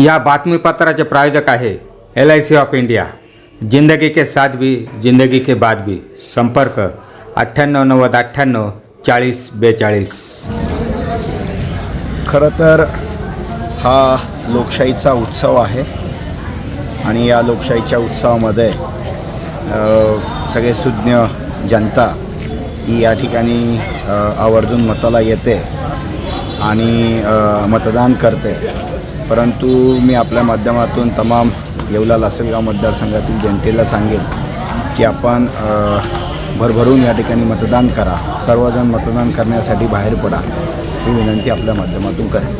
या बातमीपत्राचे प्रायोजक आहे L I C of India. जिंदगी के साथ भी जिंदगी के बाद भी. संपर्क अठ्ठ्याण्णव नव्वद अठ्ठ्याण्णव चाळीस बेचाळीस. खरं तर हा लोकशाहीचा उत्सव आहे आणि या लोकशाहीच्या उत्सवामध्ये अ, सगळे सुज्ञ जनता ही या ठिकाणी अ, आवर्जून मताला येते आणि अ, मतदान करते. परंतु मी आपल्या माध्यमातून तमाम येवला लासलगाव मतदारसंघातील जनतेला सांगेन की आपण भरभरून या ठिकाणी मतदान करा. सर्वजण मतदान करण्यासाठी बाहेर पडा. ही विनंती आपल्या माध्यमातून करेन.